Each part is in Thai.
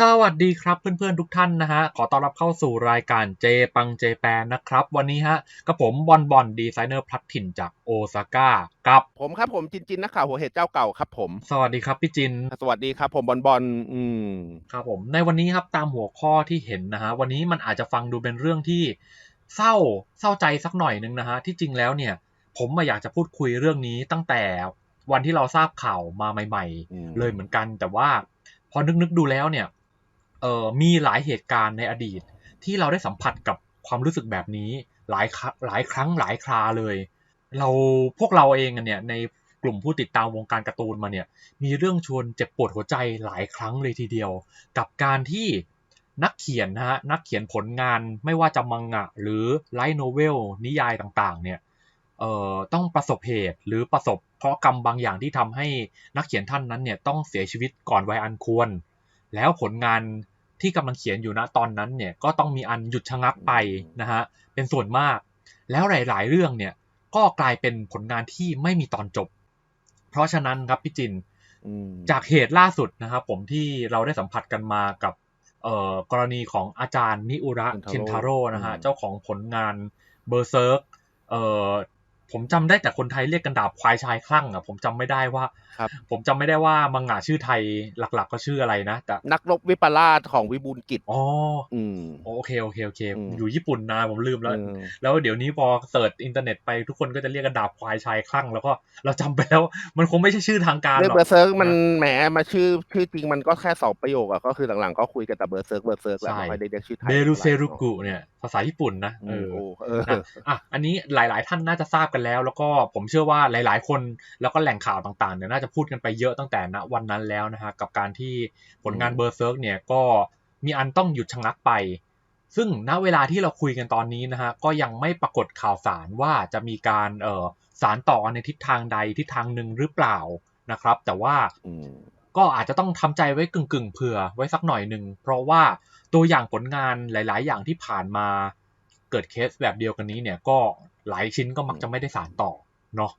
สวัสดีครับเพื่อนๆทุกท่านนะฮะ ขอต้อนรับเข้าสู่รายการเจปังเจแปนนะครับ วันนี้ฮะกับผมบอลบอลดีไซเนอร์พลัดถิ่นจากโอซาก้ากับ ผมครับผมจินจินนักข่าวหัวเหตุเจ้าเก่าครับผม สวัสดีครับพี่จิน สวัสดีครับผมบอลบอลอืมครับผม ในวันนี้ครับตามหัวข้อที่เห็นนะฮะ วันนี้มันอาจจะฟังดูเป็นเรื่องที่เศร้าเศร้าใจสักหน่อยนึงนะฮะ ที่จริงแล้วเนี่ย ผมมาอยากจะพูดคุยเรื่องนี้ตั้งแต่วันที่เราทราบข่าวมาใหม่อืมๆเลยเหมือนกัน แต่ว่าพอนึกๆดูแล้วเนี่ยเออมีหลายเหตุการณ์ในอดีต ที่เราได้สัมผัสกับความรู้สึกแบบนี้หลายครั้งหลายครั้งหลายคราเลย เราพวกเราเองเนี่ยในกลุ่มผู้ติดตามวงการการ์ตูนมาเนี่ยมีเรื่องชวนเจ็บปวดหัวใจหลายครั้งเลยทีเดียว กับการที่นักเขียนนะฮะนักเขียนผลงานไม่ว่าจะมังงะ หรือไลท์โนเวลนิยายต่างๆเนี่ยเอ่อต้องประสบเหตุหรือประสบเคราะกรรมบางอย่างที่ทำให้นักเขียนท่านนั้นเนี่ยต้องเสียชีวิตก่อนวัยอันควร แล้วผลงาน ที่กำลังเขียนอยู่ณตอนนั้นเนี่ยก็ต้องมีอันหยุดชะงักไปนะฮะเป็นส่วนมาก แล้วหลาย ๆ เรื่องเนี่ยก็กลายเป็นผลงานที่ไม่มีตอนจบ เพราะฉะนั้นครับพี่จินอืมจากเหตุล่าสุดนะครับผมที่เราได้สัมผัสกันมากับเอ่อกรณีของอาจารย์นิอุระเคนทาโร่นะฮะเจ้าของผลงานเบอร์เซิร์กเอ่อ ผมจำได้แต่คนไทยเรียกกันดาบควายชายคลั่งอะผมจำไม่ได้ว่าครับผมจำไม่ได้ว่ามังงะชื่อไทยหลักๆ ก็ชื่ออะไรนะแต่นักรบวิปลาสของวิบูลย์กิจอ๋ออืมโอเคโอเคโอเคอืมอยู่ญี่ปุ่นนะผมลืมแล้วอืมแล้วเดี๋ยวนี้พอเสิร์ชอินเทอร์เน็ตไปทุกคนก็จะเรียกกันดาบควายชายคลั่ง แล้วก็เราจำไปแล้วมันคงไม่ใช่ชื่อทางการเรื่องหรอกเบอร์เซิร์กมันนะแหมมาชื่อชื่อจริงมันก็แค่สองประโยคอะก็คือหลังๆก็คุยกันแต่เบอร์เซิร์กเบอร์เซิร์กแล้วใช่ไม่ค่อยได้เรียกชื่อไทยเบรุเซรุกุเนี่ยภาษาญี่ปุ่นนะอืเออมโอ้เออนะอะอันนี้หลาย ๆ ท่านน่าจะทราบกันแล้ว แล้วก็ผมเชื่อว่าหลาย ๆ คนแล้วก็แหล่งข่าวต่าง ๆ เนี่ยน่าจะพูดกันไปเยอะตั้งแต่ณวันนั้นแล้วนะฮะกับการที่ผลงานอืมเบอร์เซิร์กเนี่ยก็มีอันต้องหยุดชะงักไป ซึ่งณเวลาที่เราคุยกันตอนนี้นะฮะก็ยังไม่ปรากฏข่าวสารว่าจะมีการเอ่อสารต่อในทิศทางใดทิศทางหนึ่งหรือเปล่านะครับ แต่ว่าอืมก็อาจจะต้องทำใจไว้กึ่งๆเผื่อไว้สักหน่อยหนึ่งเพราะว่า ตัวอย่างผลงานหลาย ๆ อย่างที่ผ่านมาเกิดเคสแบบเดียวกันนี้เนี่ยก็หลายชิ้นก็มักจะไม่ได้สารต่อเนาะ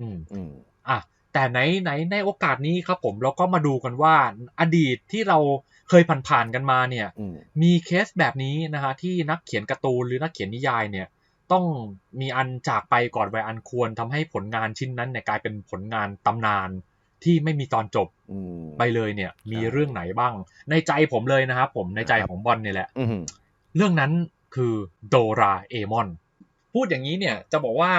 อืมอืมอะแต่ไหนไหนในโอกาสนี้ครับผมเราก็มาดูกันว่าอดีตที่เราเคยผ่านๆกันมาเนี่ยอืมมีเคสแบบนี้นะฮะที่นักเขียนการ์ตูนหรือนักเขียนนิยายเนี่ยต้องมีอันจากไปก่อนวัยอันควรทำให้ผลงานชิ้นนั้นเนี่ยกลายเป็นผลงานตำนาน ที่ไม่มีตอนจบอืมไปเลยเนี่ย มีใช่เรื่องไหนบ้าง ในใจผมเลยนะครับผมในใจครับของบอลเนี่ยแหละอืมเรื่องนั้นคือโดราเอมอนพูดอย่างนี้เนี่ยจะบอกว่า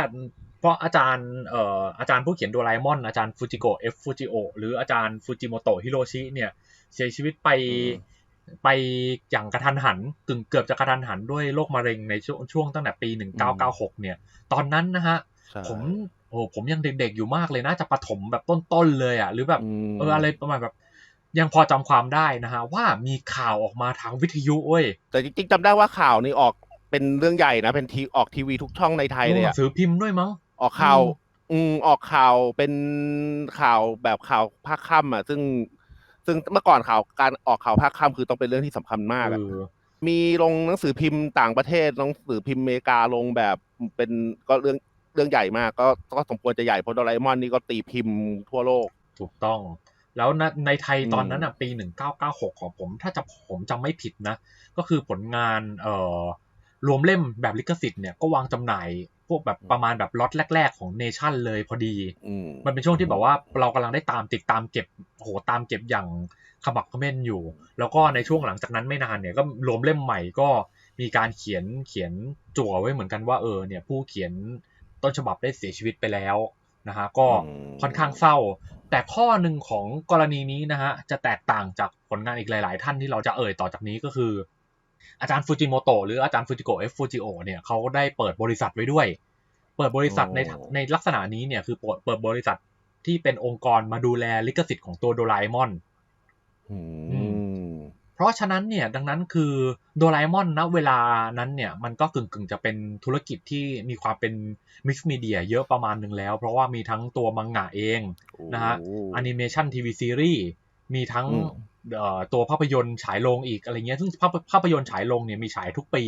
เพราะอาจารย์เอ่ออาจารย์ผู้เขียนโดราเอมอนอาจารย์ฟูจิโกะเอฟฟูจิโอหรืออาจารย์ฟูจิโมโตะฮิโรชิเนี่ยเสียชีวิตไปอืมไปอย่างกระทันหันกึ่งเกือบจะกระทันหันด้วยโรคมะเร็งในช่วงช่วงตั้งแต่ปี 1996 เนี่ย ตอนนั้นนะฮะใช่ผม โอ้ผมยังเด็กๆอยู่มากเลยน่าจะประถมแบบต้นๆเลยอะหรือแบบมเอออะไรประมาณแบบ ยังพอจำความได้นะฮะว่ามีข่าวออกมาทางวิทยุเว้ยแต่จริงๆจำได้ว่าข่าวนี้ออกเป็นเรื่องใหญ่นะ เป็นทีออกทีวีทุกช่องในไทยเลยหนัอะงสือพิมพ์ด้วยมั้งออกข่าวอืมอืมออกข่าวเป็นข่าวแบบข่าวภาคค่ำอะ ซึ่งซึ่งเมื่อก่อนข่าวการออกข่าวภาคค่ำคือต้องเป็นเรื่องที่สำคัญมากอะเออมีลงหนังสือพิมพ์ต่างประเทศหนังสือพิมพ์อเมริกาลงแบบเป็นก็เรื่อง เรื่องใหญ่มากก็ก็สมควรจะใหญ่เพราะโดราเอมอนนี่ก็ตีพิมพ์ทั่วโลก ถูกต้อง แล้วนะในไทยอืมตอนนั้นอะปี 1996 ของผม ถ้าจะผมจำไม่ผิดนะ ก็คือผลงานเอ่อรวมเล่มแบบลิขสิทธิ์เนี่ยก็วางจำหน่ายพวกแบบประมาณแบบล็อตแรก ๆ ของเนชั่นเลยพอดีอืมมันเป็นช่วงที่แบบว่าเรากำลังได้ตามติดตามเก็บโหตามเก็บอย่างขมักเขม้นอยู่ แล้วก็ในช่วงหลังจากนั้นไม่นานเนี่ยก็รวมเล่มใหม่ก็มีการเขียนเขียนจั่วไว้เหมือนกันว่าเออเนี่ยผู้เขียน ต้นฉบับได้เสียชีวิตไปแล้วนะฮะก็อืมค่อนข้างเศร้า แต่ข้อหนึ่งของกรณีนี้นะฮะจะแตกต่างจากผลงานอีกหลาย ๆ ท่านที่เราจะเอ่ยต่อจากนี้ก็คือ อาจารย์ฟูจิโมโตะหรืออาจารย์ฟูจิโกะเอฟฟูจิโอเนี่ยเขาได้เปิดบริษัทไว้ด้วย เปิดบริษัทในโอ้ในลักษณะนี้เนี่ยคือเปิดเปิดบริษัทที่เป็นองค์กรมาดูแลลิขสิทธิ์ของตัวโดราเอมอนอืม เพราะฉะนั้นเนี่ยดังนั้นคือโดราเอมอนณเวลานั้นเนี่ยมันก็กึ่งกึ่งๆจะเป็นธุรกิจที่มีความเป็นมิกซ์มีเดียเยอะประมาณหนึ่งแล้ว เพราะว่ามีทั้งตัวมังงะเองนะฮะโอ้แอนิเมชันทีวีซีรีส์มีทั้งอืมเอ่อตัวภาพยนตร์ฉายลงอีกอะไรเงี้ยซึ่งภาพภาพยนตร์ฉายลงเนี่ยมีฉายทุกปี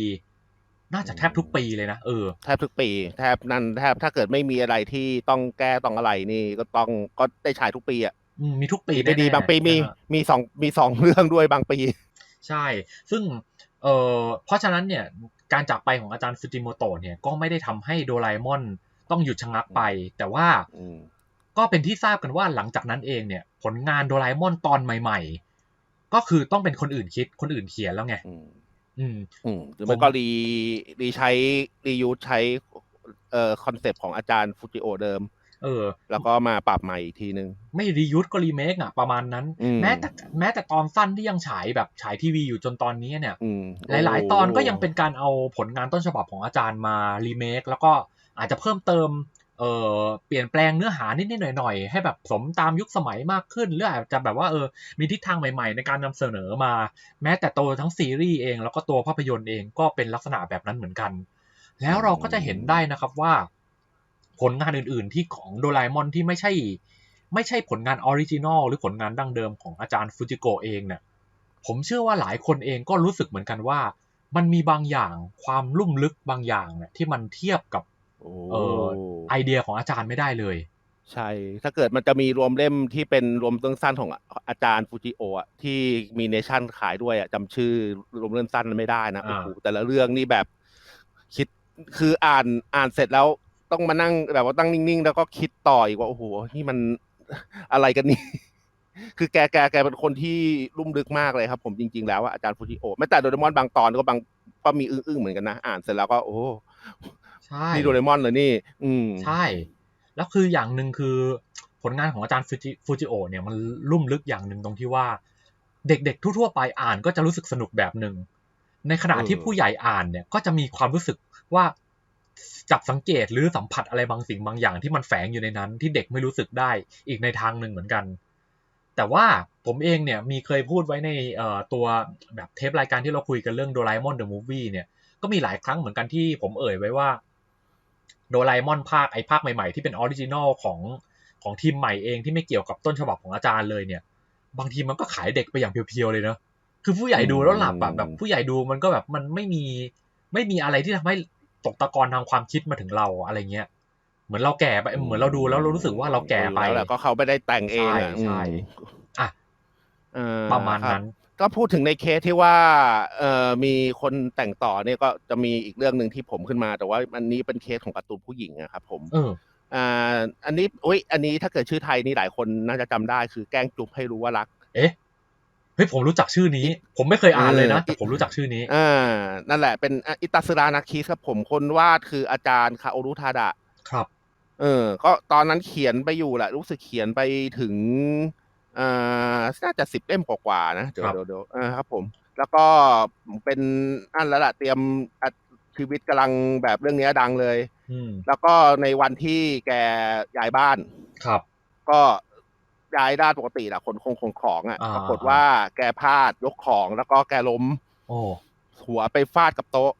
น่าจะแทบทุกปีเลยนะเออแทบทุกปี แทบนั่นแทบถ้าเกิดไม่มีอะไรที่ต้องแก้ต้องอะไรนี่ก็ต้องก็ได้ฉายทุกปีอะอื มมีทุกปีปีได้ดีแน่ๆบางปีมีนะฮะมีสองมีสองเรื่องด้วยบางปี ใช่ ซึ่งเออเพราะฉะนั้นเนี่ยการจากไปของอาจารย์ฟูจิโมโตะเนี่ยก็ไม่ได้ทำให้โดราเอมอนต้องหยุดชะงักไป แต่ว่าอืมก็เป็นที่ทราบกันว่าหลังจากนั้นเองเนี่ย ผลงานโดราเอมอนตอนใหม่ ๆ ก็คือต้องเป็นคนอื่นคิดคนอื่นเขียนแล้วไงอืมอืมอืมหรือผมไม่ก็รีรีใช้รียูใช้เอ่อคอนเซปต์ของอาจารย์ฟูจิโอเดิม เออ แล้วก็มาปรับใหม่อีกทีนึง ไม่รียูสก็รีเมคอะประมาณนั้นอืมแม้แต่แม้แต่ตอนสั้นที่ยังฉายแบบฉายทีวีอยู่จนตอนนี้เนี่ยอืมหลาย ๆ ตอนก็ยังเป็นการเอาผลงานต้นฉบับของอาจารย์มารีเมคแล้วก็อาจจะเพิ่มเติมเอ่อเปลี่ยนแปลงเนื้อหานิดๆหน่อยๆ ให้แบบสมตามยุคสมัยมากขึ้น หรืออาจจะแบบว่าเออมีทิศทางใหม่ๆ ในการนำเสนอมา แม้แต่ตัวทั้งซีรีส์เอง แล้วก็ตัวภาพยนตร์เองก็เป็นลักษณะแบบนั้นเหมือนกัน แล้วเราก็จะเห็นได้นะครับว่า ผลงานอื่น ๆ ที่ของโดราเอมอนที่ไม่ใช่ ไม่ใช่ผลงานออริจินอลหรือผลงานดั้งเดิมของอาจารย์ฟูจิโกะเองเนี่ยผมเชื่อว่าหลายคนเองก็รู้สึกเหมือนกันว่า มันมีบางอย่างความลุ่มลึกบางอย่างเนี่ยที่มันเทียบกับโอ้เอ่อไอเดียของอาจารย์ไม่ได้เลย ใช่ ถ้าเกิดมันจะมีรวมเล่มที่เป็นรวมเรื่องสั้นของอาจารย์ฟูจิโอะที่มีเนชั่นขายด้วยอะจำชื่อรวมเรื่องสั้นไม่ได้นะโอ้อ่าโหแต่ละเรื่องนี่แบบคิดคืออ่านอ่านเสร็จแล้ว ต้องมานั่งแบบว่าตั้งนิ่งๆ แล้วก็คิดต่ออีกว่าโอ้โหนี่มันอะไรกันนี่ คือแกแกแกเป็นคนที่ลุ่มลึกมากเลยครับ ผมจริง ๆ แล้วอะอาจารย์ฟูจิโอะแม้แต่โดเรมอนบางตอนก็บางก็มีอึ้งๆเหมือนกันนะ อ่านเสร็จแล้วก็โอ้ใช่นี่โดเรมอนเลยนี่ อืมใช่ แล้วคืออย่างหนึ่งคือผลงานของอาจารย์ฟูจิฟูจิโอะเนี่ยมันลุ่มลึกอย่างหนึ่งตรงที่ว่า เด็กๆ ทั่วๆ ไปอ่านก็จะรู้สึกสนุกแบบหนึ่งในขณะที่เออผู้ใหญ่อ่านเนี่ยก็จะมีความรู้สึกว่า จับสังเกตหรือสัมผัสอะไรบางสิ่งบางอย่างที่มันแฝงอยู่ในนั้นที่เด็กไม่รู้สึกได้อีกในทางหนึ่งเหมือนกัน แต่ว่าผมเองเนี่ยมีเคยพูดไว้ในตัวแบบเทปรายการที่เราคุยกันเรื่องโดราเอมอนเดอะมูฟวี่เนี่ยก็มีหลายครั้งเหมือนกันที่ผมเอ่ยไว้ว่าโดราเอมอนภาคไอภาคใหม่ๆที่เป็นออริจินอลของของทีมใหม่เองที่ไม่เกี่ยวกับต้นฉบับของอาจารย์เลยเนี่ย บางทีมันก็ขายเด็กไปอย่างเพียวๆเลยเนอะคือผู้ใหญ่ดูแล้วหลับแบบผู้ใหญ่ดูมันก็แบบมันไม่มีไม่มีอะไรที่ทำให้ ตกตะกอนทางความคิดมาถึงเราอะไรเงี้ยเหมือนเราแก่ไปเหมือนเราดูแล้วเรารู้สึกว่าเราแก่ไปแล้วแหละก็เขาไม่ได้แต่งเองใช่อะใช่อืมอะเอ่อประมาณนั้นก็พูดถึงในเคสที่ว่าเอ่อมีคนแต่งต่อเนี่ยก็จะมีอีกเรื่องหนึ่งที่ผมขึ้นมา แต่ว่าอันนี้เป็นเคสของการ์ตูนผู้หญิงอะครับผมเอออ่าอันนี้อุ้ยอันนี้ถ้าเกิดชื่อไทยนี่หลายคนน่าจะจำได้คือแกล้งจุบให้รู้ว่ารัก เอ๊ะ เฮ้ยผมรู้จักชื่อนี้ ผมไม่เคยอ่านเลยนะเออแต่ผมรู้จักชื่อนี้อ่านั่นแหละเป็นอะอิตาสึรานาคิสครับผมคนวาดคืออาจารย์คาโอรุทาดะ ครับ เออ ก็ตอนนั้นเขียนไปอยู่แหละ รู้สึกเขียนไปถึงอ่าน่าจะสิบเล่มกว่าๆนะเดี๋ยวครับเดี๋ยวเดี๋ยวอ่าครับ ผม แล้วก็เป็นอันแล้วล่ะเตรียมอัดชีวิตกำลังแบบเรื่องเนี้ยดังเลยอืมแล้วก็ในวันที่แกย้ายบ้าน ครับ ก็ ย้ายด้านปกติแหละขนคงขนของอะ่ะอ่าปรากฏว่าแกพลาดยกของแล้วก็แกล้ม โอ้หัวไปฟาดกับโต๊ะ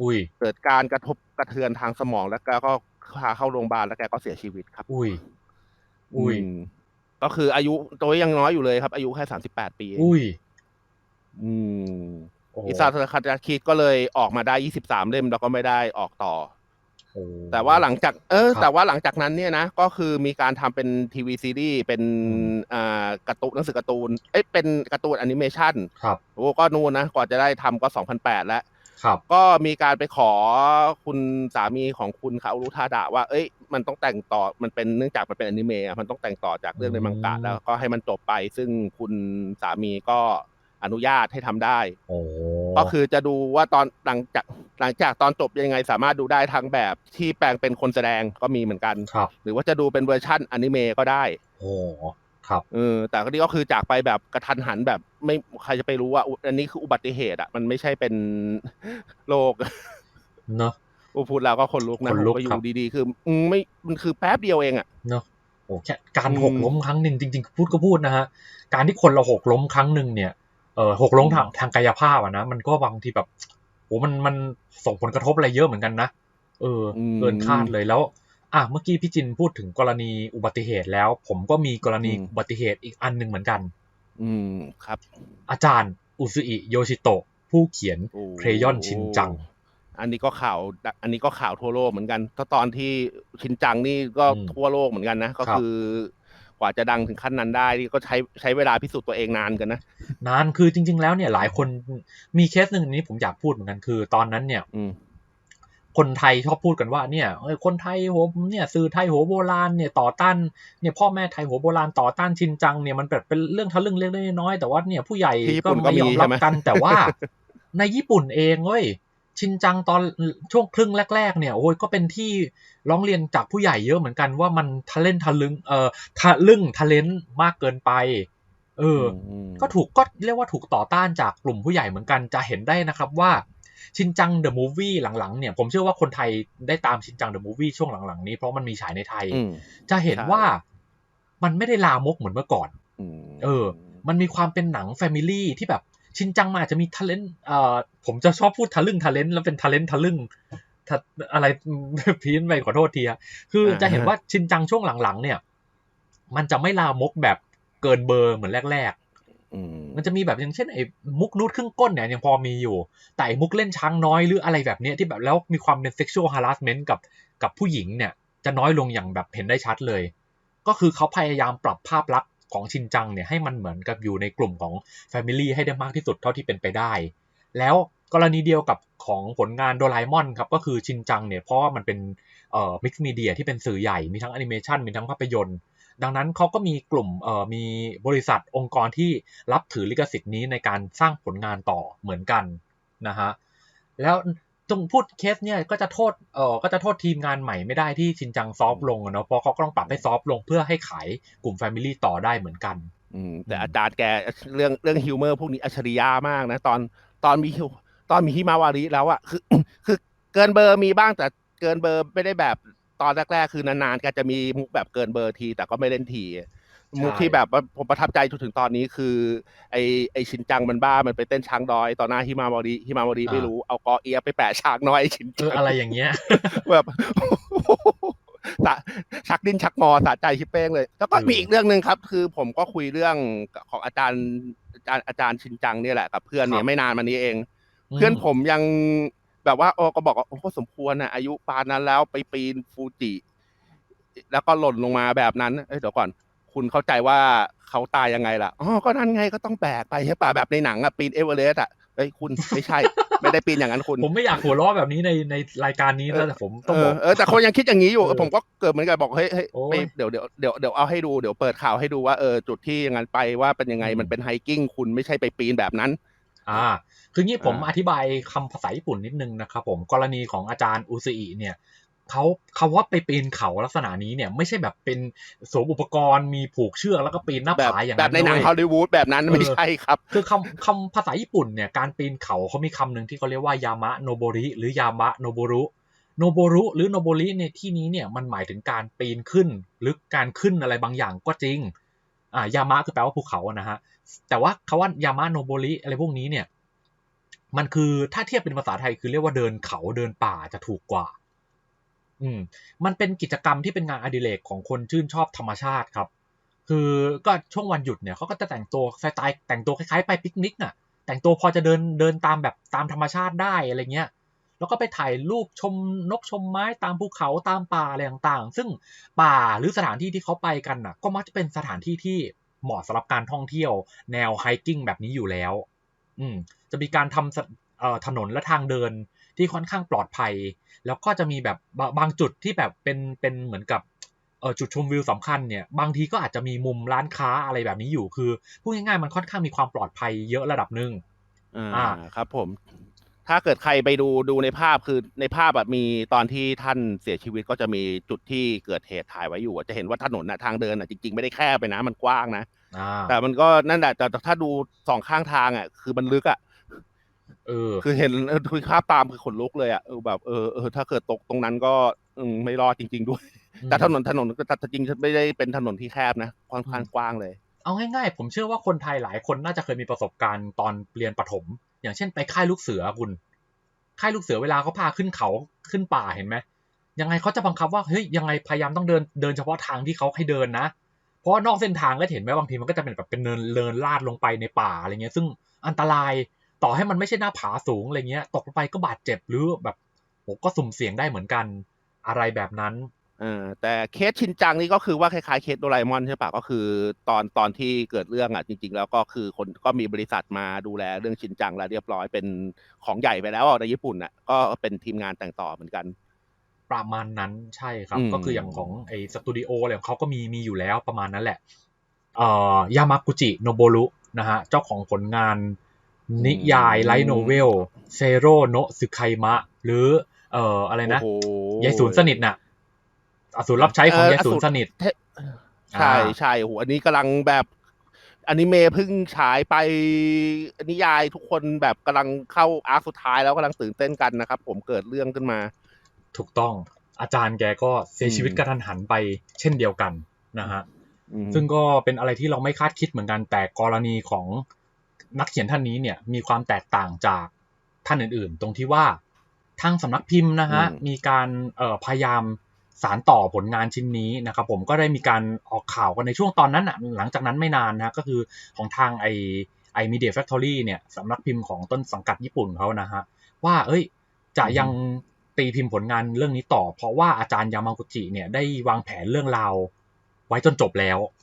อุ้ย เกิดการกระทบกระเทือนทางสมองแล้วแกก็พาเข้าโรงพยาบาลแล้วแกก็เสียชีวิตครับ อุ้ย อุ้ยมก็คืออายุตัวยังน้อยอยู่เลยครับ อายุแค่สามสิบแปดปีเองอุ้ย อืมโอ้โหอิสาสคาคิดก็เลยออกมาได้ยี่สิบสามเล่มแล้วก็ไม่ได้ออกต่อโอ้ แต่ว่าหลังจาก เออครับแต่ว่าหลังจากนั้นเนี่ยนะ ก็คือมีการทำเป็นทีวีซีรีส์ เป็นอืมอ่าการ์ตูนหนังสือการ์ตูน เอ้ย เป็นการ์ตูนแอนิเมชันครับ โอ้ ก็นู่นนะ กว่าจะได้ทำก็สองพันแปดแล้ว ครับ ก็มีการไปขอคุณสามีของคุณคาอุรุทาดะว่า เอ้ย มันต้องแต่งต่อ มันเป็นเนื่องจากมันเป็นอนิเมะอะมันต้องแต่งต่อจากเรื่องในมังกะอืมแล้วก็ให้มันจบไป ซึ่งคุณสามีก็ อนุญาตให้ทำได้โอ้ก็คือจะดูว่าตอนหลังจากหลังจากตอนจบยังไง สามารถดูได้ทั้งแบบที่แปลงเป็นคนแสดงก็มีเหมือนกันครับหรือว่าจะดูเป็นเวอร์ชั่นอนิเมะก็ได้โอ้ครับเออแต่ก็นี่ก็คือจากไปแบบกระทันหันแบบไม่ใครจะไปรู้ว่าอุอันนี้คืออุบัติเหตุอะมันไม่ใช่เป็นโรคเนอะอูพูดแล้วก็คนลุกนะขนลุกผมก็อครัยู่บดีๆ คืออืมไม่มันคือแป๊บเดียวเองอะเนอะโอ้แค่การอืมหกล้มครั้งหนึ่งจริง ๆ พูดก็พูดนะฮะการที่คนเราหกล้มครั้งหนึ่งเนี่ย เออหกล้มทางทางกายภาพอะนะมันก็บางทีแบบโหมันมันส่งผลกระทบอะไรเยอะเหมือนกันนะเอออมเกินคาดเลยแล้ว อะเมื่อกี้พี่จินพูดถึงกรณีอุบัติเหตุแล้ว ผมก็มีกรณีอืมอุบัติเหตุอีกอันหนึ่งเหมือนกัน อืมครับ อาจารย์อุซุอิโยชิโตะผู้เขียนโอ้เครยอนชินจัง อันนี้ก็ข่าว อันนี้ก็ข่าวทั่วโลกเหมือนกันถ้าตอนที่ชินจังนี่ก็อืมทั่วโลกเหมือนกันนะ ก็ครับคือ กว่าจะดังถึงขั้นนั้นได้นี่ก็ใช้ใช้เวลาพิสูจน์ตัวเองนานกันนะนานคือจริง ๆ แล้วเนี่ยหลายคนมีเคสหนึ่งอันนี้ผมอยากพูดเหมือนกันคือ ตอนนั้นเนี่ยอืมคนไทยชอบพูดกันว่าเนี่ยเอ้ยคนไทยหัวเนี่ยสื่อไทยหัวโบราณเนี่ยต่อต้านเนี่ยพ่อแม่ไทยหัวโบราณต่อต้านชินจังเนี่ยมันแบบเป็นเรื่องทะลึ่งเล็กๆน้อยๆแต่ว่าเนี่ยผู้ใหญ่ที่ญี่ก็ปุ่นก็ไม่ยอมรับมีใช่ไหมกันแต่ว่าในญี่ปุ่นเองเว้ย ชินจังตอนช่วงครึ่งแรก ๆ เนี่ยโอ้ยก็เป็นที่ร้องเรียนจากผู้ใหญ่เยอะเหมือนกันว่ามันทะเล่นทะลึงเอ่อทะลึ่งทะเลนมากเกินไป เออมก็ถูกก็เรียกว่าถูกต่อต้านจากกลุ่มผู้ใหญ่เหมือนกันจะเห็นได้นะครับว่าชินจังเดอะมูฟวี่หลังๆเนี่ยผมเชื่อว่าคนไทยได้ตามชินจังเดอะมูฟวี่ช่วงหลังๆนี้เพราะมันมีฉายในไทยอืมจะเห็นใช่ว่ามันไม่ได้ลามกเหมือนเมื่อก่อนอืมเออ มันมีความเป็นหนังแฟมิลี่ที่แบบ ชินจังมันอาจจะมีท ALENT เอ่อผมจะชอบพูดทะลึ่งทะเลนแล้วเป็นทะเลนทะลึ่งทะอะไรพีนไปขอโทษทีอะคือจะเห็นว่าชินจังช่วงหลังๆ เนี่ย มันจะไม่ลามกแบบเกินเบอร์เหมือนแรกๆอืมมันจะมีแบบอย่างเช่นไอ้มุกนูดครึ่งก้นเนี่ยยังพอมีอยู่ แต่ไอ้มุกเล่นช้างน้อยหรืออะไรแบบเนี้ยที่แบบแล้วมีความเป็น sexual harassment กับกับผู้หญิงเนี่ย จะน้อยลงอย่างแบบเห็นได้ชัดเลย ก็คือเขาพยายามปรับภาพลักษณ์ ของชินจังเนี่ยให้มันเหมือนกับอยู่ในกลุ่มของ Family ให้ได้มากที่สุดเท่าที่เป็นไปได้ แล้วกรณีเดียวกับของผลงานโดราเอมอนครับก็คือชินจังเนี่ยเพราะว่ามันเป็นเอ่อมิกซ์มีเดียที่เป็นสื่อใหญ่มีทั้งแอนิเมชันมีทั้งภาพยนตร์ ดังนั้นเขาก็มีกลุ่มเอ่อมีบริษัทองค์กรที่รับถือลิขสิทธิ์นี้ในการสร้างผลงานต่อเหมือนกันนะฮะแล้ว ตรงพูดเคสเนี่ยก็จะโทษเออก็จะโทษทีมงานใหม่ไม่ได้ที่ชินจังซอฟต์ลงอะเนาะเพราะเขาก็ต้องปรับให้ซอฟต์ลงเพื่อให้ขายกลุ่ม Family ต่อได้เหมือนกัน อืมแต่อาจารย์แกเรื่องเรื่องฮิวเมอร์พวกนี้อัจฉริยะมากนะ ตอนตอนมีฮิวตอนมีฮิมาวาริแล้วอะคือคือเกินเบอร์มีบ้างแต่เกินเบอร์ไม่ได้แบบตอนแรกๆคือนานๆแกจะมีมุกแบบเกินเบอร์ที แต่ก็ไม่เล่นที มุกที่แบบว่าผมประทับใจจนถึงตอนนี้คือ ไอไอชินจังมันบ้ามันไปเต้นช้างดอยต่อหน้าฮิมาวาริฮิมาวาริอ่าไม่รู้เอากอเอียไปแปะช้างน้อยไอ้ชินเอจัองอะไรอย่างเงี้ยแบบสะชักดิ้นชักงอสะใจชิบเป้งเลย แล้วก็เออมีอีกเรื่องหนึ่งครับ คือผมก็คุยเรื่องของอาจารย์อาจารย์อาจารย์ชินจังเนี่ยแหละกับเพื่อนเนี่ครัยบไม่นานมานี้เอง เพื่อนผมยังแบบว่าโอ้ก็บอกว่าโอ้ก็สมควรนะอายุปานนั้นแล้วไปปีนฟูจิ แล้วก็หล่นลงมาแบบนั้นเอ้ยเดี๋ยวก่อน คุณเข้าใจว่าเขาตายยังไงล่ะอ๋อก็นั่นไงก็ต้องแบกไปใช่ป่ะแบบในหนังอะปีนเอเวอเรสต์อะเอ้ยคุณไม่ใช่ ไม่ได้ปีนอย่างนั้นคุณ ผมไม่อยากหัวล้อแบบนี้ในในรายการนี้นะแต่ผมต้องเอบอกอเออแต่คนยังคิดอย่างนี้อยู่เออผมก็เกิดเหมือนกันบอกเฮ้ยเฮ้ยโอ้ยไปเดี๋ยวเดี๋ยวเดี๋ยวเดี๋ยวเอาให้ดูเดี๋ยวเปิดข่าวให้ดูว่าเออจุดที่อย่างนั้นไปว่าเป็นยังไงอืมมันเป็นไฮกิ้งคุณไม่ใช่ไปปีนแบบนั้น อ่า คืองี้ผมอ่าอธิบายคำภาษาญี่ปุ่นนิดนึงนะครับผมกรณีของอาจารย์อุซอิเนี่ย เขาคำว่าไปปีนเขาลักษณะนี้เนี่ยไม่ใช่แบบเป็นสวมอุปกรณ์มีผูกเชือกแล้วก็ปีนหน้าแบบผาอย่างแบนั้บนในหนังด้วยฮอลลีวูดแบบนั้นเออไม่ใช่ครับ คือคำคำภาษาญี่ปุ่นเนี่ยการปีนเขาเขามีคำหนึ่งที่เขาเรียกว่ายามะโนโบริหรือยามะโนโบรุโนโบรุหรือโนโบริในที่นี้เนี่ยมันหมายถึงการปีนขึ้น หรือการขึ้นอะไรบางอย่างก็จริงอ่ายามะคือแปลว่าภูเขาอะนะฮะแต่ว่าคาว่ายามะโนโบริอะไรพวกนี้เนี่ยมันคือถ้าเทียบเป็นภาษาไทยคือเรียกว่าเดินเขาเดินป่าจะถูกกว่า อืมมันเป็นกิจกรรมที่เป็นงานอดิเรกของคนชื่นชอบธรรมชาติครับ คือก็ช่วงวันหยุดเนี่ยเขาก็จะแต่งตัวสไตล์แต่งตัวคล้ายๆไปปิกนิกน่ะ แต่งตัวพอจะเดินเดินตามแบบตามธรรมชาติได้อะไรเงี้ยแล้วก็ไปถ่ายรูปชมนกชมไม้ตามภูเขาตามป่าอะไรต่างๆ ซึ่งป่าหรือสถานที่ที่เขาไปกันน่ะ ก็มักจะเป็นสถานที่ที่เหมาะสำหรับการท่องเที่ยว แนวไฮกิ้งแบบนี้อยู่แล้ว อืมจะมีการทำถนนและทางเดิน ที่ค่อนข้างปลอดภัย แล้วก็จะมีแบบบาบางจุดที่แบบเป็นเป็นเหมือนกับเออจุดชมวิวสำคัญเนี่ยบางทีก็อาจจะมีมุมร้านค้าอะไรแบบนี้อยู่คือพูดง่ายๆมันค่อนข้างมีความปลอดภัยเยอะระดับหนึ่งอ่าอ่าครับ ผม ถ้าเกิดใครไปดูดูในภาพคือในภาพแบบมีตอนที่ท่านเสียชีวิตก็จะมีจุดที่เกิดเหตุถ่ายไว้อยู่อะจะเห็นว่าถนนนะทางเดินอะจริงๆไม่ได้แคบไปนะ มันกว้างนะอ่าแต่มันก็นั่นแหละแต่แต่ถ้าดูสองข้างทางอะคือมันลึกอะ เออ คือเห็นเออคือภาพตามคือขนลุกเลยอะเออแบบเออเออถ้าเกิดตกตรงนั้นก็อืมไม่รอดจริง ๆ ด้วย แต่ถนนถนนแต่จริงๆไม่ได้เป็นถนนที่แคบนะค่อนข้างกว้างเลย เอาง่ายๆ ผมเชื่อว่าคนไทยหลายคนน่าจะเคยมีประสบการณ์ตอนเรียนประถม อย่างเช่นไปค่ายลูกเสือคุณ ค่ายลูกเสือเวลาเขาพาขึ้นเขาขึ้นป่าเห็นไหมยังไงเขาจะบังคับว่าเฮ้ยยังไงพยายามต้องเดินเดินเฉพาะทางที่เขาให้เดินนะ เพราะว่านอกเส้นทางก็เห็นไหมบางทีมันก็จะเป็นแบบเป็นเนินเนินลาดลงไปในป่าอะไรเงี้ย ซึ่งอันตราย ต่อให้มันไม่ใช่หน้าผาสูงอะไรเงี้ย ตกลงไปก็บาดเจ็บหรือแบบโหก็สุ่มเสี่ยงได้เหมือนกันอะไรแบบนั้นเออแต่เคสชินจังนี่ก็คือว่าคล้ายๆเคสโดราเอมอนใช่ปะก็คือ ตอนตอนที่เกิดเรื่องอะจริง ๆ แล้วก็คือคนก็มีบริษัทมาดูแลเรื่องชินจังแล้วเรียบร้อยเป็นของใหญ่ไปแล้วอะในญี่ปุ่นอะก็เป็นทีมงานแต่งต่อเหมือนกัน ประมาณนั้นใช่ครับอืมก็คืออย่างของไอ้สตูดิโออะไรของเขาก็มีมีอยู่แล้วประมาณนั้นแหละเอ่อยามากุจิโนโบรุนะฮะเจ้าของผลงาน นิยายไลท์โนเวลเซโรโนะสึไคมะ หรือ เอ่ออะไรนะโอ้โหยายศูนย์สนิทน่ะอสูรรับใช้ของยายศูนย์สนิทเทใช่ใช่โอ้โหอันนี้กำลังแบบอนิเมะเพิ่งฉายไปนิยายทุกคนแบบกำลังเข้าอาร์คสุดท้ายแล้วกำลังตื่นเต้นกันนะครับ ผมเกิดเรื่องขึ้นมา ถูกต้อง อาจารย์แกก็เสียชีวิตอืมกระทันหันไป เช่นเดียวกันนะฮะอืมซึ่งก็เป็นอะไรที่เราไม่คาดคิดเหมือนกันแต่กรณีของ นักเขียนท่านนี้เนี่ยมีความแตกต่างจากท่านอื่นๆ ตรงที่ว่าทางสำนักพิมพ์นะฮะอืมมีการเอ่อพยายามสารต่อผลงานชิ้นนี้นะครับผมก็ได้มีการออกข่าวกันในช่วงตอนนั้นอะหลังจากนั้นไม่นานนะฮะก็คือของทางไอไอมีเดียแฟคทอรี่เนี่ยสำนักพิมพ์ของต้นสังกัดญี่ปุ่นเขานะฮะว่าเอ้ยจะยังตีพิมพ์ผลงานเรื่องนี้ต่อ เพราะว่าอาจารย์ยามากุจิเนี่ยได้วางแผนเรื่องราวไว้จนจบแล้วอืมอืม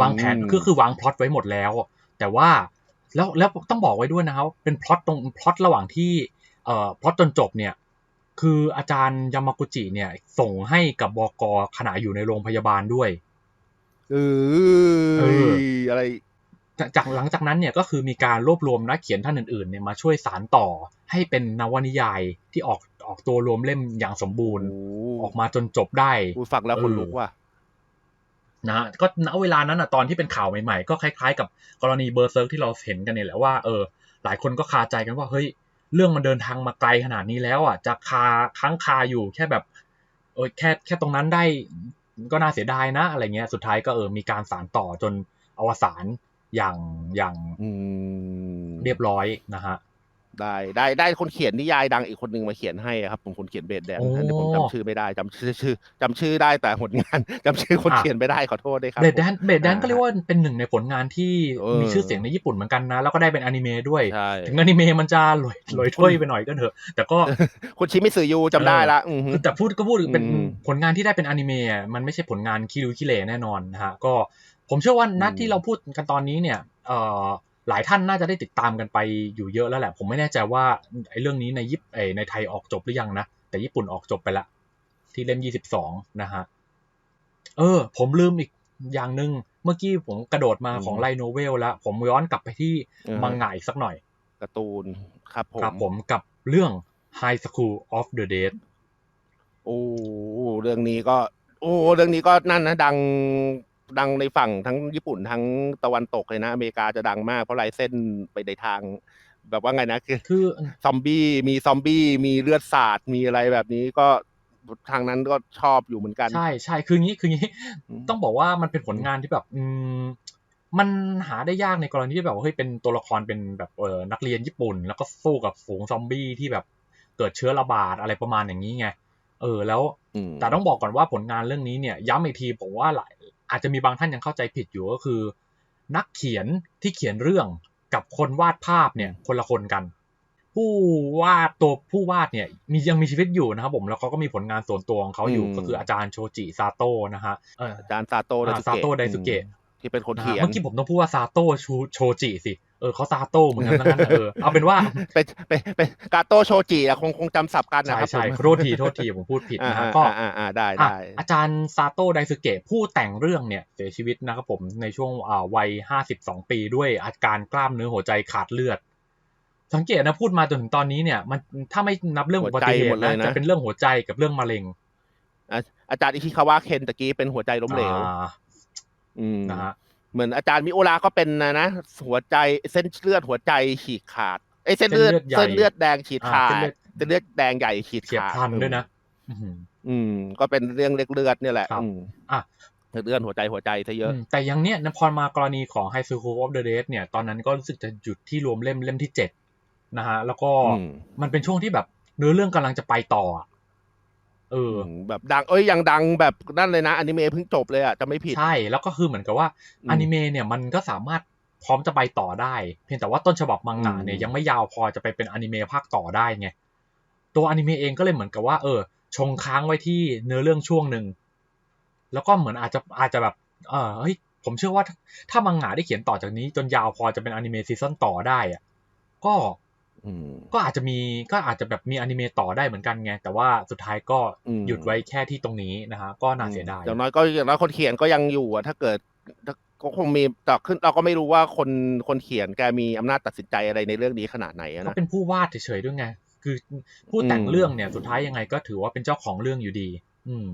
วางแผนก็คือวางพล็อตไว้หมดแล้ว แต่ว่าแล้วแล้วต้องบอกไว้ด้วยนะครับ เป็นพล็อตตรงพล็อตระหว่างที่เอ่อพล็อตจนจบเนี่ย คืออาจารย์ยามากุจิเนี่ย ส่งให้กับบกขณะอยู่ในโรงพยาบาลด้วยเอเออออะไรจากจากหลังจากนั้นเนี่ยก็คือมีการรวบรวมนักเขียนท่านอื่นๆเนี่ยมาช่วยสารต่อให้เป็นนวนิยายที่ออกออกตัวรวมเล่มอย่างสมบูรณ์ ออกมาจนจบได้กูฟังแล้วคนลุกว่ะ นะฮะก็ณเวลานั้นอะตอนที่เป็นข่าวใหม่ๆ ก็คล้ายๆ กับกรณีเบอร์เซิร์กที่เราเห็นกันเนี่ยแหละว่าเออหลายคนก็คาใจกันว่าเฮ้ยเรื่องมันเดินทางมาไกลขนาดนี้แล้วอะจะคาค้างคาอยู่แค่แบบเออแค่แค่ตรงนั้นได้ก็น่าเสียดายนะอะไรเงี้ยสุดท้ายก็เออมีการสารต่อจนอวสานอย่างอย่างอืมเรียบร้อยนะฮะ ได้ได้ได้คนเขียนนิยายดังอีกคนหนึ่งมาเขียนให้อะครับ ผมคนเขียนเบสแดงโอ้นะเดี๋ยวผมจำชื่อไม่ได้จำชื่อชื่อจำชื่อได้แต่ผลงานจำชื่อคนอะเขียนไม่ได้ขอโทษด้วยครับเบดแดนเบดแดนอ่าก็เรียกว่าเป็นหนึ่งในผลงานที่เออมีชื่อเสียงในญี่ปุ่นเหมือนกันนะ แล้วก็ได้เป็นอนิเมะด้วยใช่ถึงอนิเมะมันจะหลอยหลอยถ้วยไปหน่อยก็เถอะ แต่ก็คุณชิมิสึยูจำได้ละอือฮึแต่พูดก็พูดเป็นอืมผลงานที่ได้เป็นอนิเมะอะมันไม่ใช่ผลงานคิริวคิเลแน่นอนนะฮะก็ผมเชื่อว่านัดอืมที่เราพูดกันตอนนี้เนี่ยเอ่อ หลายท่านน่าจะได้ติดตามกันไปอยู่เยอะแล้วแหละ ผมไม่แน่ใจว่าไอ้เรื่องนี้ในญี่ปุ่นเอ้ยในไทยออกจบหรือยังนะ แต่ญี่ปุ่นออกจบไปละ ที่เล่มยี่สิบสองนะฮะ เออ ผมลืมอีกอย่างหนึ่งเมื่อกี้ผมกระโดดมาของไลโนเวลแล้วผมย้อนกลับไปที่อือฮะมังงะอีกสักหน่อยการ์ตูนครับผมครับผมกับเรื่อง High School of the Dead โอ้เรื่องนี้ก็ โอ้เรื่องนี้ก็นั่นนะดัง ดังในฝั่งทั้งญี่ปุ่นทั้งตะวันตกเลยนะ อเมริกาจะดังมากเพราะลายเส้นไปในทาง แบบว่าไงนะ คือคือซอมบี้มีซอมบี้มีเลือดสาดมีอะไรแบบนี้ก็ทางนั้นก็ชอบอยู่เหมือนกัน ใช่ใช่คืองี้คืองี้อืมต้องบอกว่ามันเป็นผลงานที่แบบอืมมันหาได้ยากในกรณีที่แบบว่าเฮ้ยเป็นตัวละครเป็นแบบเออนักเรียนญี่ปุ่น แล้วก็สู้กับฝูงซอมบี้ที่แบบเกิดเชื้อระบาดอะไรประมาณอย่างนี้ไงเออแล้วอืมแต่ต้องบอกก่อนว่าผลงานเรื่องนี้เนี่ยย้ำอีกทีผมว่าหลาย อาจจะมีบางท่านยังเข้าใจผิดอยู่ก็คือ นักเขียนที่เขียนเรื่องกับคนวาดภาพเนี่ยคนละคนกัน ผู้วาดตัวผู้วาดเนี่ยมียังมีชีวิตอยู่นะครับผมแล้วเขาก็มีผลงานส่วนตัวของเขาอยู่อืมก็คืออาจารย์โชจิซาโต้นะฮะเอออาจารย์ซาโต้ไดอ่าสุซาเกะโต้ไดสุเกะอืมที่เป็นคนนะเขีฮะยนเมื่อกี้ผมต้องพูดว่าซาโต้ชูโชจิสิ เออเขาซาโต้เหมือนกันทั้งนั้นนะเออเอาเป็นว่าเป็นเป็นเป็นกาโต้โชจิอะคงคงจำศัพท์กันนะใช่ครับใช่ผมโทษทีโทษทีผมพูดผิดอ่านะฮะอ่าก็อ่าอ่าได้อะได้อาจารย์ซาโต้ไดสึเกะผู้แต่งเรื่องเนี่ยเสียชีวิตนะครับผมในช่วงอ่าวัยห้าสิบสองปีด้วยอาการกล้ามเนื้อหัวใจขาดเลือด สังเกตนะพูดมาจนถึงตอนนี้เนี่ย มันถ้าไม่นับเรื่องอุบัติเหตุนะจะเป็นเรื่องหัวใจกับเรื่องมะเร็งอะอาจารย์อิชิคาวะเคนตะกี้เป็นหัวใจล้มเหลวอ่าอืมนะฮะ เหมือนอาจารย์มิโอลาก็เป็นนะนะหัวใจเส้นเลือดหัวใจฉีกขาดเอ้ยเส้นเลือดเส้นเลือดใหญ่เส้นเลือดแดงฉีดอ่าขาดเส้นเลือดเส้นเลือดแดงใหญ่ฉีดเฉียบขาดพลันด้วยนะอื้อหืออืม ก็เป็นเรื่องเลือดเลือดเนี่ยแหละครับอืมอะเลือดหัวใจหัวใจซะเยอะอืมแต่อยังเนี้ยพอมากรณีของ High School of the Dead เนี่ย ตอนนั้นก็รู้สึกจะหยุดที่รวมเล่มเล่มที่เจ็ดนะฮะ แล้วก็อืมมันเป็นช่วงที่แบบเนื้อเรื่องกำลังจะไปต่ออะ เออแบบดังเอ้ยยังดังแบบนั่นเลยนะอนิเมะเพิ่งจบเลยอะจะไม่ผิดใช่แล้วก็คือเหมือนกับว่าอืมอนิเมะเนี่ยมันก็สามารถพร้อมจะไปต่อได้ เพียงแต่ว่าต้นฉบับมังงะเนี่ยอืมยังไม่ยาวพอจะไปเป็นอนิเมะภาคต่อได้ไงตัวอนิเมะเองก็เลยเหมือนกับว่าเออ ชงค้างไว้ที่เนื้อเรื่องช่วงหนึ่งแล้วก็เหมือนอาจจะอาจจะแบบเออเฮ้ยผมเชื่อว่าถ้าถ้ามังงะได้เขียนต่อจากนี้จนยาวพอจะเป็นอนิเมะซีซั่นต่อได้อะก็อืม ก็อาจจะมีก็อาจจะแบบมีอนิเมะต่อได้เหมือนกันไง แต่ว่าสุดท้ายก็อืมหยุดไว้แค่ที่ตรงนี้นะฮะก็น่าเสียดายอย่างน้อยก็อย่างน้อยคนเขียนก็ยังอยู่อะถ้าเกิดถ้าก็คงมีแต่ขึ้นเราก็ไม่รู้ว่าคนคนเขียนแกมีอำนาจตัดสินใจอะไรในเรื่องนี้ขนาดไหนอะก็นะเป็นผู้วาดเฉยๆด้วยไงคือผู้แต่งอืมเรื่องเนี่ยสุดท้ายยังไงก็ถือว่าเป็นเจ้าของเรื่องอยู่ดี อืม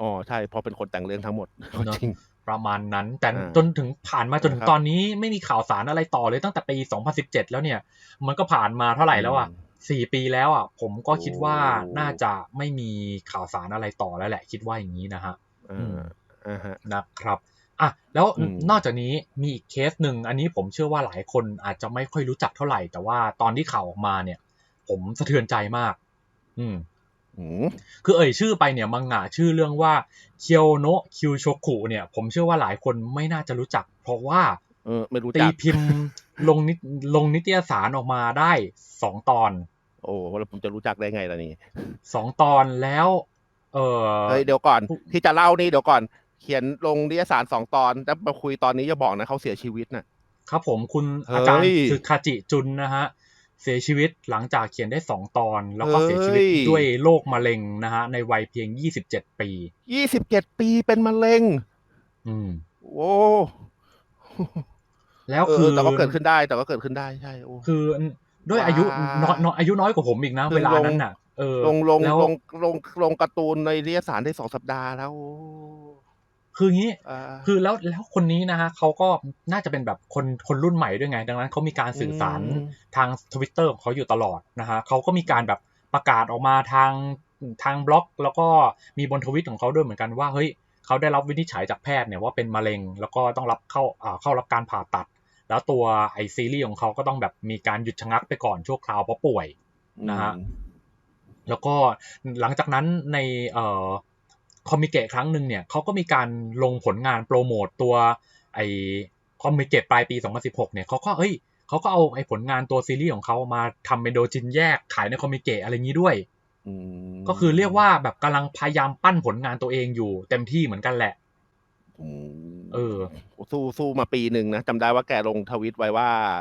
อ๋อใช่เพราะเป็นคนแต่งเรื่องทั้งหมดเนอะจริง ประมาณนั้น แต่อ่าจนถึงผ่านมาจนถึงนะครับตอนนี้ไม่มีข่าวสารอะไรต่อเลยตั้งแต่ปี 2017 แล้วเนี่ย มันก็ผ่านมาเท่าไหร่แล้วอะสี่ปีแล้วอะผมก็คิดว่าโอ้น่าจะไม่มีข่าวสารอะไรต่อแล้วแหละ คิดว่าอย่างนี้นะฮะอ่าอ่าฮะนะครับอะแล้วอืมนอกจากนี้มีอีกเคสหนึ่งอันนี้ผมเชื่อว่าหลายคนอาจจะไม่ค่อยรู้จักเท่าไหร่ แต่ว่าตอนที่ข่าวออกมาเนี่ย ผมสะเทือนใจมาก อืมอืม คือเอ่ยชื่อไปเนี่ยมังงะชื่อเรื่องว่าเคียวโนะคิวโชคุเนี่ย ผมเชื่อว่าหลายคนไม่น่าจะรู้จัก เพราะว่าเออไม่รู้ตีจักพิมพ์ลงนิลงนิตยสารออกมาได้สองตอน โอ้แล้วผมจะรู้จักได้ไงล่ะนี่สองตอนแล้ว เออเฮ้ยเดี๋ยวก่อนผู้ที่จะเล่านี่เดี๋ยวก่อน เขียนลงนิยสารสองตอนแล้วมาคุยตอนนี้จะบอกนะเขาเสียชีวิตน่ะครับผมคุณเฮ้ยอาจารย์สึคาจิจุนนะฮะ เสียชีวิตหลังจากเขียนได้สองตอน แล้วก็เฮ้ยเสียชีวิตด้วยโรคมะเร็งนะฮะในวัยเพียงยี่สิบเจ็ดปียี่สิบเจ็ดปีเป็นมะเร็ง อืมโอ้แล้วเอคืออแต่ก็เกิดขึ้นได้ แต่ก็เกิดขึ้นได้ใช่โอ้คือด้วยอายุว้าน้อยน้อยอายุน้อยกว่าผมอีกนะคือเวลาลงนั้นน่ะเออลงลงแล้วลงลงลงการ์ตูนในนิยสารได้สองสัปดาห์แล้วโอ้ คืองี้อ่าคือแล้วแล้วคนนี้นะฮะเขาก็น่าจะเป็นแบบคนคนรุ่นใหม่ด้วยไง ดังนั้นเขามีการสื่อสารอืมทางทวิตเตอร์ของเขาอยู่ตลอดนะฮะเขาก็มีการแบบประกาศออกมาทางทางบล็อก แล้วก็มีบนทวิตของเขาด้วยเหมือนกันว่าเฮ้ยเขาได้รับวินิจฉัยจากแพทย์เนี่ยว่าเป็นมะเร็ง แล้วก็ต้องรับเข้าอ่าเข้ารับการผ่าตัด แล้วตัวไอซีรีส์ของเขาก็ต้องแบบมีการหยุดชะงักไปก่อนชั่วคราวเพราะป่วยนะฮะแล้วก็หลังจากนั้นในเอ่อ คอมิเกะครั้งหนึ่งเนี่ยเขาก็มีการลงผลงานโปรโมตตัวไอคอมิเกะปลายปี 2016 เนี่ยเขาก็เอ้ยเขาก็เอาไอผลงานตัวซีรีส์ของเขามาทำเป็นโดจินแยกขายในคอมิเกะอะไรอย่างนี้ด้วยอืมก็คือเรียกว่าแบบกำลังพยายามปั้นผลงานตัวเองอยู่เต็มที่เหมือนกันแหละอืมเออสู้สู้มาปีหนึ่งนะจำได้ว่าแกลงทวิตไว้ว่าอ่า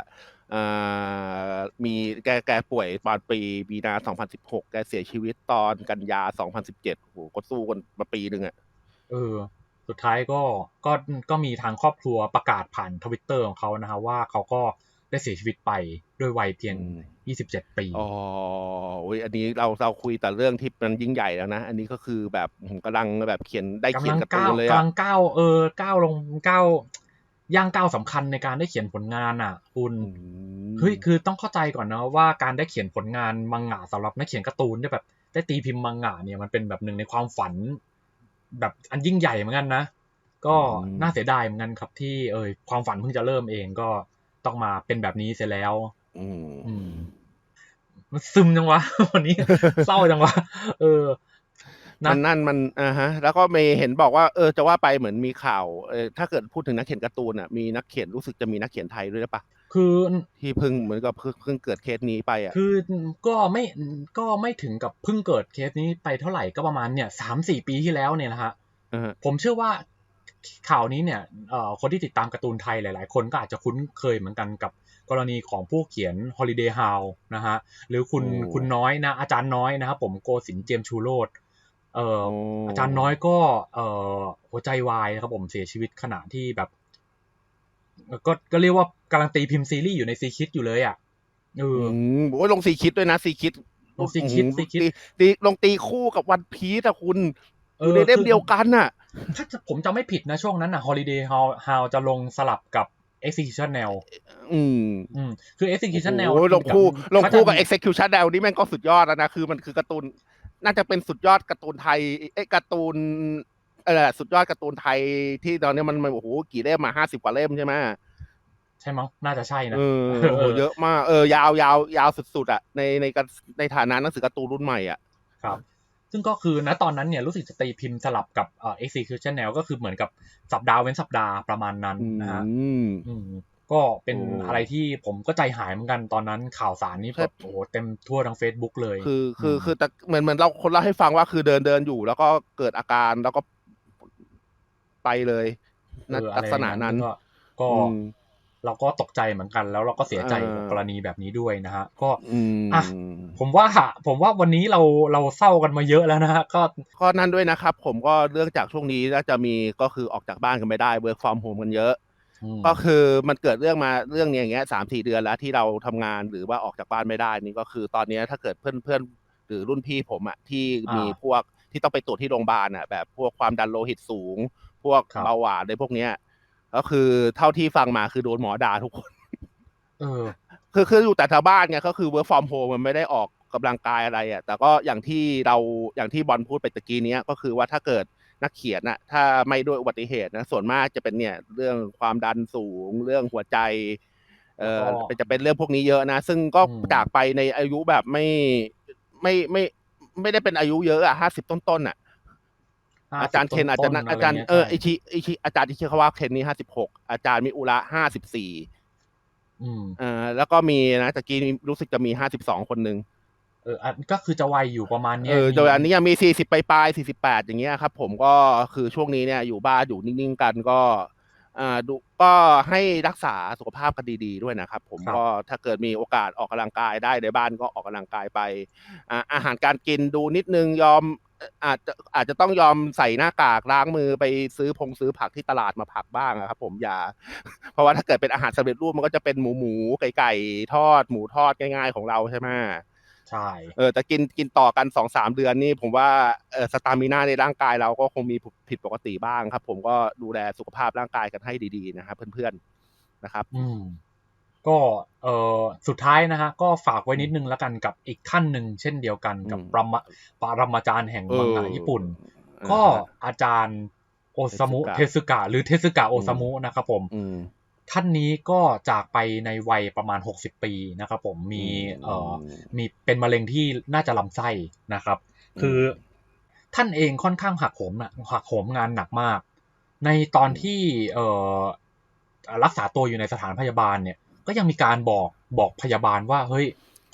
มีแกแกป่วยตอนปีมีนา 2016 แกเสียชีวิตตอนกันยา 2017โอ้โหก็สู้กันมาปีหนึ่งอะเออ สุดท้ายก็ก็ก็มีทางครอบครัวประกาศผ่านทวิตเตอร์ของเขานะฮะว่าเขาก็ได้เสียชีวิตไปด้วยวัยเพียง 27 ปี อ๋อโอ้ยอันนี้เราเราคุยแต่เรื่องที่มันยิ่งใหญ่แล้วนะ อันนี้ก็คือแบบผมกำลังแบบเขียนได้เขียกำนลังการ์ตูก้าวนเลยกำอะลังก้าวเออก้าวลงก้าว ย่างก้าวสำคัญในการได้เขียนผลงานอะคุณอืมเฮ้ยคือต้องเข้าใจก่อนนะว่าการได้เขียนผลงานมังงะสำหรับนักเขียนการ์ตูนได้แบบได้ตีพิมพ์มังงะเนี่ยมันเป็นแบบหนึ่งในความฝัน แบบอันยิ่งใหญ่เหมือนกันนะก็น่าเสียดายเหมือนกันครับที่เออความฝันเพิ่งจะเริ่มเองก็ต้องมาเป็นแบบนี้เสียแล้ว อืมอืมมันซึมจังวะวันนี้เศร้าจังวะเออนะ มันนั่นมันอ่าฮะ แล้วก็มีเห็นบอกว่าเออจะว่าไปเหมือนมีข่าวเออถ้าเกิดพูดถึงนักเขียนการ์ตูนอะมีนักเขียนรู้สึกจะมีนักเขียนไทยด้วยหรือเปะคือที่เพิ่งเหมือนกับเพิ่งเพิ่งเกิดเคสนี้ไปอะคือก็ไม่ก็ไม่ถึงกับเพิ่งเกิดเคสนี้ไปเท่าไหร่ก็ประมาณเนี่ยสามสี่ปีที่แล้วเนี่ยนะฮะอ่าฮะผมเชื่อว่าข่าวนี้เนี่ยเอ่อคนที่ติดตามการ์ตูนไทยหลาย ๆ คนก็อาจจะคุ้นเคยเหมือนกันกับกรณีของผู้เขียน Holiday House นะฮะหรือคุณคุณน้อยนะอาจารย์น้อยนะครับผมโกศินทร์เจียมชูโรดเอ่ออาจารย์น้อยก็เอ่อหัวใจวายนะครับผมเสียชีวิตขณะที่แบบ ก็ก็เรียกว่ากำลังตีพิมพ์ซีรีส์อยู่ในซีคิดอยู่เลยอะเอออืมโอ้ยลงสีคิดด้วยนะสีคิดลงซีคิดอื้อหือซีคิดตีตีลงตีคู่กับวันพีซอะคุณเออยู่อในเล่มคือเดียวกันน่ะ ถ้าจะผมจะไม่ผิดนะช่วงนั้นน่ะ Holiday House House จะลงสลับกับ Execution Nail อืมอืมคือ Execution Nail โอ้ยลงคู่ลงคู่กับเขาจะ execution แนวนี้แม่งก็สุดยอดแล้วนะ คือมันคือการ์ตูน น่าจะเป็นสุดยอดการ์ตูนไทยเอ้ยการ์ตูนเออสุดยอดการ์ตูนไทยที่ตอนนี้มันมันโอ้โหกี่เล่มมาห้าสิบกว่าเล่มใช่ไหมใช่มั้งน่าจะใช่นะเออโอ้โหเยอะมากเออยาวยาวยาวสุดๆอะในในการในฐานะหนังสือการ์ตูนรุ่นใหม่อะครับซึ่งก็คือณตอนนั้นเนี่ยรู้สึกจะตีพิมพ์สลับกับเอ่อ execution nail ก็คือเหมือนกับสัปดาห์เว้นสัปดาห์ประมาณนั้นอืนะฮะมอืม ก็เป็นโอ้อะไรที่ผมก็ใจหายเหมือนกันตอนนั้นข่าวสารนี่ใช่แบบโอ้โหเต็มทั่วทั้ง Facebook เลย คือคือมคือแต่เหมือนเหมือนเราคนเล่าให้ฟังว่าคือเดินเดินอยู่ แล้วก็เกิดอาการแล้วก็ไปเลยเออลักษณะนั้นก็ก็อืมเราก็ตกใจเหมือนกัน แล้วเราก็เสียใจเออกับกรณีแบบนี้ด้วยนะฮะก็อืมอะผมว่าผมว่าวันนี้เราเราเศร้ากันมาเยอะแล้วนะฮะก็ก็นั่นด้วยนะครับ ผมก็เรื่องจากช่วงนี้น่าจะมีก็คือออกจากบ้านกันไม่ได้ work from home กันเยอะอืม ก็คือมันเกิดเรื่องมาเรื่องเนี้ยอย่างเงี้ยสามสี่เดือนแล้วที่เราทำงานหรือว่าออกจากบ้านไม่ได้นี่ก็คือตอนเนี้ยถ้าเกิดเพื่อนเพื่อนหรือรุ่นพี่ผมอะที่มีพวกที่ต้องไปตรวจที่โรงพยาบาลอะแบบพวกความดันโลหิตสูง พวกครับเบาหวานในพวกเนี้ย ก็คือเท่าที่ฟังมาคือโดนหมอด่าทุกคนเออคือคืออยู่แต่แถวบ้านไงก็คือ work from home มันไม่ได้ออกกำลังกายอะไรอะแต่ก็อย่างที่เราอย่างที่บอลพูดไปตะกี้เนี้ยก็คือว่าถ้าเกิด นักเขียนน่ะถ้าไม่ด้วยอุบัติเหตุนะส่วนมากจะเป็นเนี่ยเรื่องความดันสูงเรื่องหัวใจเออแล้วก็เป็นจะเป็นเรื่องพวกนี้เยอะนะ ซึ่งก็อืมจากไปในอายุแบบไม่ไม่ไม่ไม่ได้เป็นอายุเยอะอะห้าสิบต้นๆอะ50อาจารย์เคนอาจจะต้นๆอาจารย์ะไงี้เออไอใช่ชิไอชิอาจารย์ที่ชื่อเขาว่าเคนนี่ห้าสิบหกอาจารย์มิอุระห้าสิบสี่อืมเออแล้วก็มีนะตะกี้นี้รู้สึกจะมีห้าสิบสองคนหนึ่ง เอออันก็คือจะวัยอยู่ประมาณเนี้ยเออมีโดยอันนี้ยังมีสี่สิบปลายๆสี่สิบแปดอย่างเงี้ยครับ ผมก็คือช่วงนี้เนี่ยอยู่บ้านอยู่นิ่งๆกันก็อ่าดูก็ให้รักษาสุขภาพกันดีๆด้วยนะครับ ผมครับก็ถ้าเกิดมีโอกาสออกกำลังกายได้ในบ้านก็ออกกำลังกายไปอ่าอาหารการกินดูนิดนึงยอมเอ่ออาจจะอาจจะต้องยอมใส่หน้ากากล้างมือไปซื้อพงซื้อผักที่ตลาดมาผักบ้างอะครับ ผมอย่า เพราะว่าถ้าเกิดเป็นอาหารสำเร็จรูปมันก็จะเป็นหมูหมูไก่ไก่ทอด หมูทอดง่าย ๆ ของเราใช่ไหม ใช่เออแต่กินกินต่อกันสองสามเดือนนี่ผมว่าเออสตามินาในร่างกายเราก็คงมีผิดปกติบ้างครับ ผมก็ดูแลสุขภาพร่างกายกันให้ดีๆนะครับเพื่อนๆนะครับ อืมก็เออสุดท้ายนะฮะก็ฝากไว้นิดนึงแล้วกันกับอีกท่านหนึ่งเช่นเดียวกันกับอืมปรมาปรมาจารย์แห่งมังงะญี่ปุ่นเออก็อาจารย์โอซามุเทเทสึสึกะกะหรือเทสึกะโอซามุนะครับผมอืม ท่านนี้ก็จากไปในวัยประมาณ 60 ปีนะครับผมมีเอ่อมีเป็นมะเร็งที่น่าจะลำไส้นะครับ คือท่านเองค่อนข้างหักโหมนะหักโหมงานหนักมาก ในตอนที่เอ่อรักษาตัวอยู่ในสถานพยาบาลเนี่ย ก็ยังมีการบอกบอกพยาบาลว่าเฮ้ย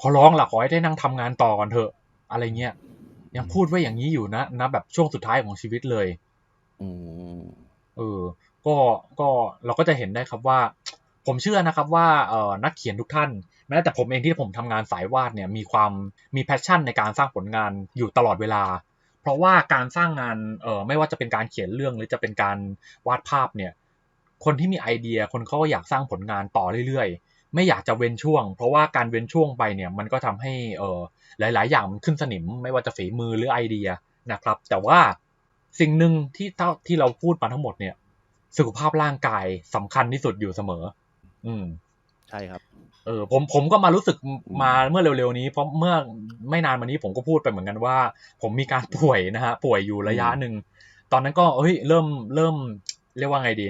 ขอร้องละขอให้ได้นั่งทำงานต่อก่อนเถอะ อะไรเงี้ยยังพูดไว้อย่างนี้อยู่นะนะแบบช่วงสุดท้ายของชีวิตเลย อืมเออ ก็ก็เราก็จะเห็นได้ครับว่า ผมเชื่อนะครับว่าเอ่อนักเขียนทุกท่านแม้แต่ผมเองที่ผมทำงานสายวาดเนี่ยมีความมีแพชชั่นในการสร้างผลงานอยู่ตลอดเวลา เพราะว่าการสร้างงานเอ่อไม่ว่าจะเป็นการเขียนเรื่องหรือจะเป็นการวาดภาพเนี่ยคนที่มีไอเดียคนเขาก็อยากสร้างผลงานต่อเรื่อยๆ ไม่อยากจะเว้นช่วง เพราะว่าการเว้นช่วงไปเนี่ยมันก็ทำให้เอ่อหลายๆ อย่างมันขึ้นสนิม ไม่ว่าจะฝีมือหรือไอเดียนะครับ แต่ว่าสิ่งหนึ่งที่ที่เราพูดมาทั้งหมดเนี่ย สุขภาพร่างกายสำคัญที่สุดอยู่เสมอ อืม ใช่ครับ เออ ผมผมก็มารู้สึกมาเมื่อเร็วๆนี้ เพราะเมื่อไม่นานมานี้ผมก็พูดไปเหมือนกันว่า ผมมีการป่วยนะฮะป่วยอยู่ระยะหนึ่งตอนนั้นก็เอ้ยเริ่มเริ่ม เรียกว่าไงดี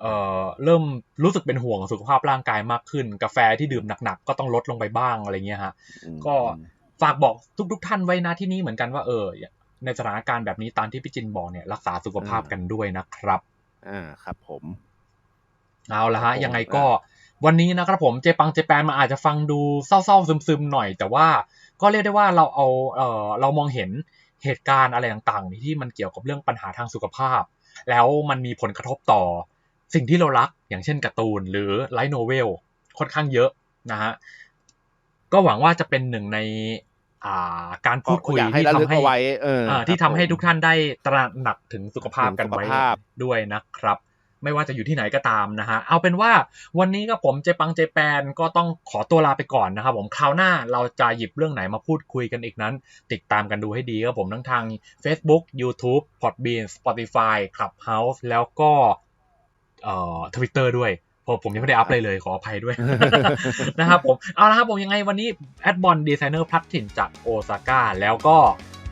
เอ่อเริ่มรู้สึกเป็นห่วงสุขภาพร่างกายมากขึ้น กาแฟที่ดื่มหนักๆก็ต้องลดลงไปบ้างอะไรเงี้ยฮะก็ฝากบอกทุกๆท่านไว้นะที่นี่เหมือนกันว่าเออในสถานการณ์แบบนี้ตามที่พี่จินบอกเนี่ยรักษาสุขภาพกันด้วยนะครับ อ่าครับผมเอาละครัฮะบผมยังไงก็วันนี้นะครับผมเจปังเจแปนมาอาจจะฟังดูเศร้าๆซึมๆหน่อย แต่ว่าก็เรียกได้ว่าเราเอาเออเรามองเห็นเหตุการณ์อะไรต่างๆที่มันเกี่ยวกับเรื่องปัญหาทางสุขภาพ แล้วมันมีผลกระทบต่อสิ่งที่เรารัก อย่างเช่นการ์ตูนหรือไลท์โนเวลค่อนข้างเยอะนะฮะก็หวังว่าจะเป็นหนึ่งในอ่า การพูดคุยอยากให้ที่ระลึกทำให้เอาไว้เอออ่าที่ครัทำบให้ผมทุกท่านได้ตระหนักถึงสุขภาพกันไว้ถึงสุขภาพด้วยนะครับ ไม่ว่าจะอยู่ที่ไหนก็ตามนะฮะเอาเป็นว่าวันนี้ก็ผมเจปังเจแปนก็ต้องขอตัวลาไปก่อนนะครับผมคราวหน้าเราจะหยิบเรื่องไหนมาพูดคุยกันอีกนั้น ติดตามกันดูให้ดีครับผมทั้งทาง Facebook YouTube Podbean Spotify Clubhouse แล้วก็เอ่อ Twitter ด้วยเพราะ ผมยังไม่ได้อัพเลยเลยขออภัยด้วยนะครับผมเอาละครับผมยังไงวันนี้แอดบอลดีไซเนอร์พลัดถิ่นจากโอซาก้าแล้วก็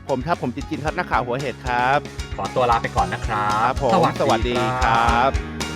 ผมถ้าผมจินจินครับนักข่าวหัวเห็ดครับ ขอตัวลาไปก่อนนะครับผมสวัสดีครับบ